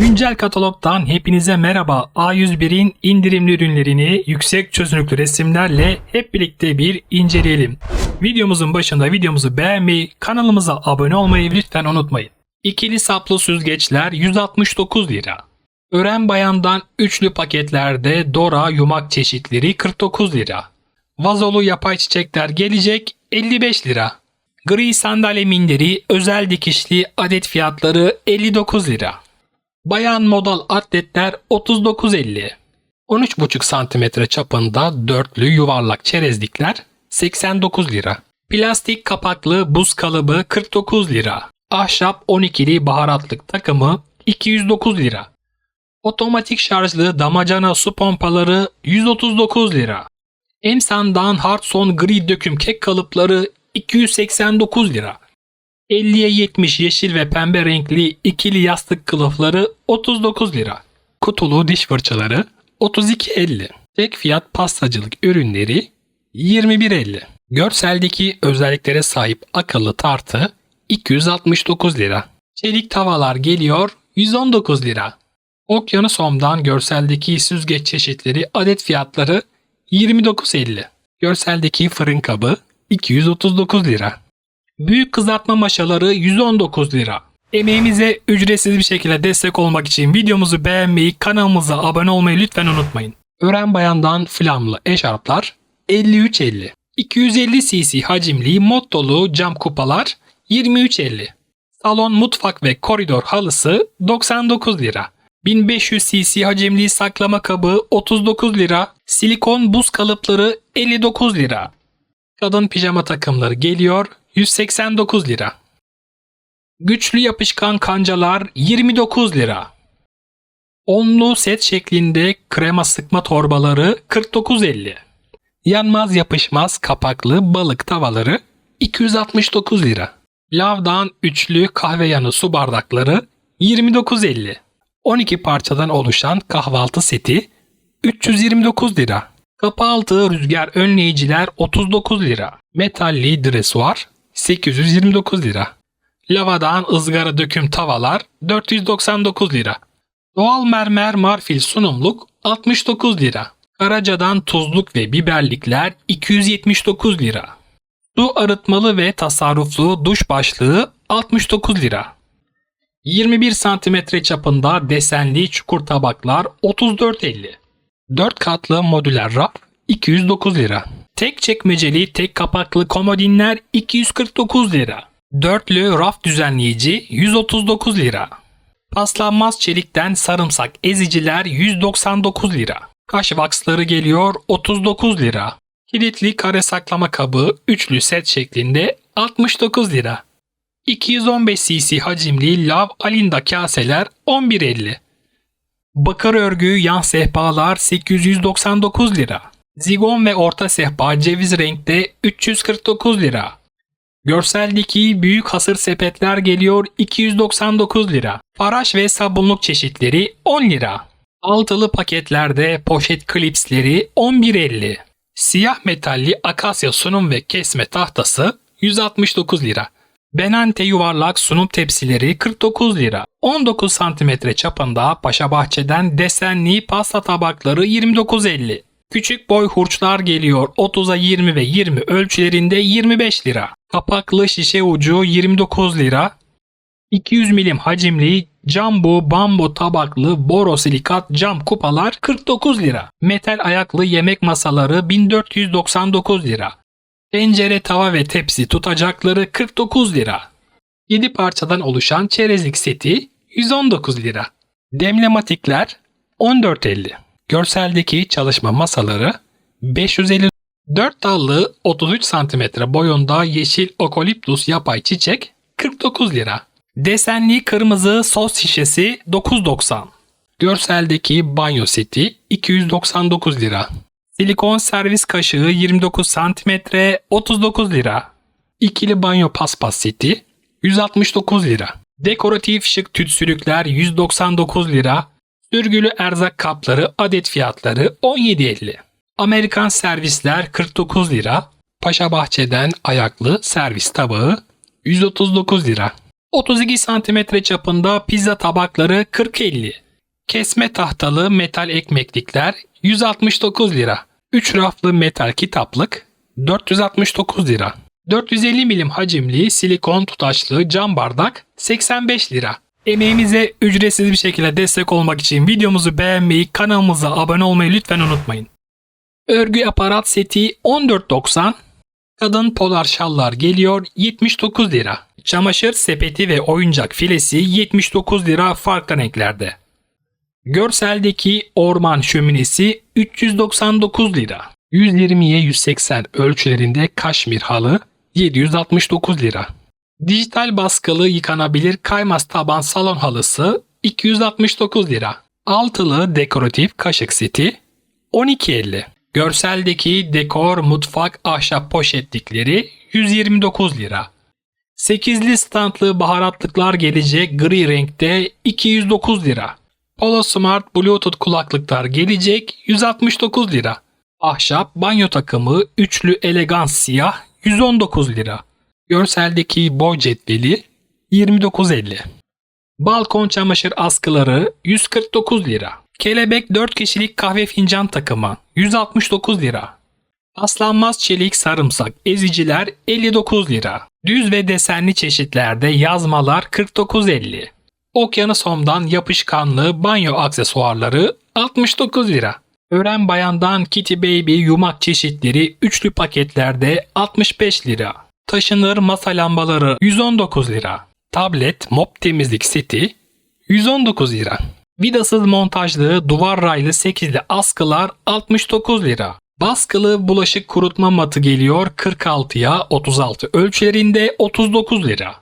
Güncel katalogdan hepinize merhaba. A101'in indirimli ürünlerini yüksek çözünürlüklü resimlerle hep birlikte bir inceleyelim. Videomuzun başında videomuzu beğenmeyi, kanalımıza abone olmayı lütfen unutmayın. İkili saplı süzgeçler 169 lira. Ören Bayan'dan üçlü paketlerde Dora yumak çeşitleri 49 lira. Vazolu yapay çiçekler gelecek 55 lira. Gri sandalye minderi özel dikişli adet fiyatları 59 lira. Bayan modal atletler 39.50. 13,5 cm çapında dörtlü yuvarlak çerezlikler 89 lira. Plastik kapaklı buz kalıbı 49 lira. Ahşap 12'li baharatlık takımı 209 lira. Otomatik şarjlı damacana su pompaları 139 lira. Emsan'dan Hardson gri döküm kek kalıpları 289 lira. 50'ye 70 yeşil ve pembe renkli ikili yastık kılıfları 39 lira. Kutulu diş fırçaları 32.50. Tek fiyat pastacılık ürünleri 21.50. Görseldeki özelliklere sahip akıllı tartı 269 lira. Çelik tavalar geliyor 119 lira. Okyanusom'dan görseldeki süzgeç çeşitleri adet fiyatları 29.50. Görseldeki fırın kabı 239 lira. Büyük kızartma maşaları 119 lira. Emeğimize ücretsiz bir şekilde destek olmak için videomuzu beğenmeyi, kanalımıza abone olmayı lütfen unutmayın. Ören bayandan flamlı eşarplar 53.50. 250 cc hacimli mod dolu cam kupalar 23.50. Salon mutfak ve koridor halısı 99 lira. 1500 cc hacimli saklama kabı 39 lira. Silikon buz kalıpları 59 lira. Kadın pijama takımları geliyor 189 lira. Güçlü yapışkan kancalar 29 lira. Onlu set şeklinde krema sıkma torbaları 49.50. Yanmaz yapışmaz kapaklı balık tavaları 269 lira. Lavdan üçlü kahve yanı su bardakları 29.50. 12 parçadan oluşan kahvaltı seti 329 lira. Kapı altı rüzgar önleyiciler 39 lira. Metalli dresuar 829 lira. Lavadan ızgara döküm tavalar 499 lira. Doğal mermer marfil sunumluk 69 lira. Karaca'dan tuzluk ve biberlikler 279 lira. Su arıtmalı ve tasarruflu duş başlığı 69 lira. 21 cm çapında desenli çukur tabaklar 34.50. 4 katlı modüler raf 209 lira. Tek çekmeceli tek kapaklı komodinler 249 lira. Dörtlü raf düzenleyici 139 lira. Paslanmaz çelikten sarımsak eziciler 199 lira. Kaş vaksları geliyor 39 lira. Kilitli kare saklama kabı üçlü set şeklinde 69 lira. 215 cc hacimli lav alinda kaseler 11.50. Bakır örgü yan sehpalar 899 lira. Zigon ve orta sehpa ceviz renkte 349 lira. Görseldeki büyük hasır sepetler geliyor 299 lira. Faraş ve sabunluk çeşitleri 10 lira. Altılı paketlerde poşet klipsleri 11.50. Siyah metalli akasya sunum ve kesme tahtası 169 lira. Benante yuvarlak sunum tepsileri 49 lira. 19 cm çapında Paşa Bahçe'den desenli pasta tabakları 29.50. Küçük boy hurçlar geliyor 30'a 20 ve 20 ölçülerinde 25 lira. Kapaklı şişe ucu 29 lira. 200 milim hacimli Jumbo bambu tabaklı borosilikat cam kupalar 49 lira. Metal ayaklı yemek masaları 1499 lira. Tencere, tava ve tepsi tutacakları 49 lira. 7 parçadan oluşan çerezlik seti 119 lira. Demlematikler 14.50. Görseldeki çalışma masaları 550 4 dallı 33 cm boyunda yeşil okoliptus yapay çiçek 49 lira. Desenli kırmızı sos şişesi 9.90. Görseldeki banyo seti 299 lira. Silikon servis kaşığı 29 cm 39 lira. İkili banyo paspas seti 169 lira. Dekoratif şık tütsülükler 199 lira. Sürgülü erzak kapları adet fiyatları 17.50. Amerikan servisler 49 lira. Paşa Bahçe'den ayaklı servis tabağı 139 lira. 32 cm çapında pizza tabakları 40-50. Kesme tahtalı metal ekmeklikler 169 lira. 3 raflı metal kitaplık 469 lira. 450 milim hacimli silikon tutaçlı cam bardak 85 lira. Emeğimize ücretsiz bir şekilde destek olmak için videomuzu beğenmeyi, kanalımıza abone olmayı lütfen unutmayın. Örgü aparat seti 14.90. Kadın polar şallar geliyor 79 lira. Çamaşır sepeti ve oyuncak filesi 79 lira farklı renklerde. Görseldeki orman şöminesi 399 lira. 120'ye 180 ölçülerinde kaşmir halı 769 lira. Dijital baskılı yıkanabilir kaymaz taban salon halısı 269 lira. Altılı dekoratif kaşık seti 12.50. Görseldeki dekor mutfak ahşap poşetlikleri 129 lira. 8'li standlı baharatlıklar gelecek gri renkte 209 lira. Polo Smart Bluetooth kulaklıklar gelecek 169 lira. Ahşap banyo takımı üçlü elegans siyah 119 lira. Görseldeki boy cetveli 29.50. Balkon çamaşır askıları 149 lira. Kelebek 4 kişilik kahve fincan takımı 169 lira. Aslanmaz çelik sarımsak eziciler 59 lira. Düz ve desenli çeşitlerde yazmalar 49.50. Okyanus Home'dan yapışkanlı banyo aksesuarları 69 lira. Ören Bayan'dan Kitty Baby yumak çeşitleri üçlü paketlerde 65 lira. Taşınır masa lambaları 119 lira. Tablet mop temizlik seti 119 lira. Vidasız montajlı duvar raylı 8'li askılar 69 lira. Baskılı bulaşık kurutma matı geliyor 46'ya 36 ölçülerinde 39 lira.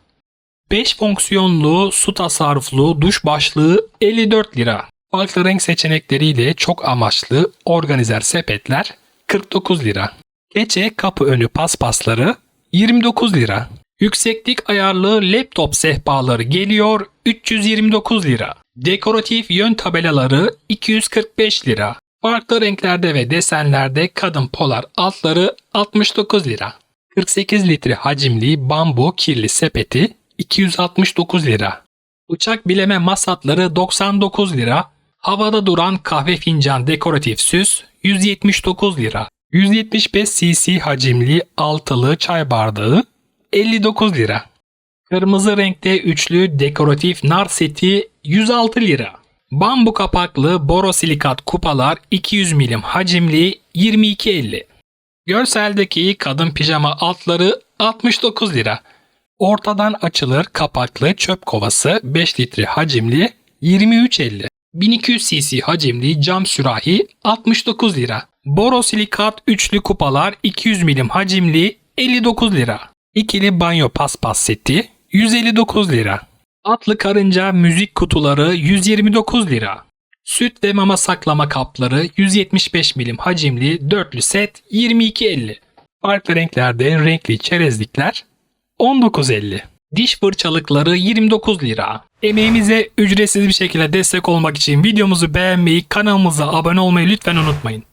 5 fonksiyonlu su tasarruflu duş başlığı 54 lira. Farklı renk seçenekleriyle çok amaçlı organizer sepetler 49 lira. Gece kapı önü paspasları 29 lira. Yükseklik ayarlı laptop sehpaları geliyor 329 lira. Dekoratif yön tabelaları 245 lira. Farklı renklerde ve desenlerde kadın polar altları 69 lira. 48 litre hacimli bambu kirli sepeti 269 lira. Bıçak bileme masatları 99 lira. Havada duran kahve fincan dekoratif süs 179 lira. 175 cc hacimli altılı çay bardağı 59 lira. Kırmızı renkte üçlü dekoratif nar seti 106 lira. Bambu kapaklı borosilikat kupalar 200 milim hacimli 22.50. Görseldeki kadın pijama altları 69 lira. Ortadan açılır kapaklı çöp kovası 5 litre hacimli 23.50. 1200 cc hacimli cam sürahi 69 lira. Borosilikat üçlü kupalar 200 milim hacimli 59 lira. İkili banyo paspas seti 159 lira. Atlı karınca müzik kutuları 129 lira. Süt ve mama saklama kapları 175 milim hacimli dörtlü set 22.50. Farklı renklerde renkli çerezlikler 19.50. Diş fırçalıkları 29 lira. Emeğimize ücretsiz bir şekilde destek olmak için videomuzu beğenmeyi, kanalımıza abone olmayı lütfen unutmayın.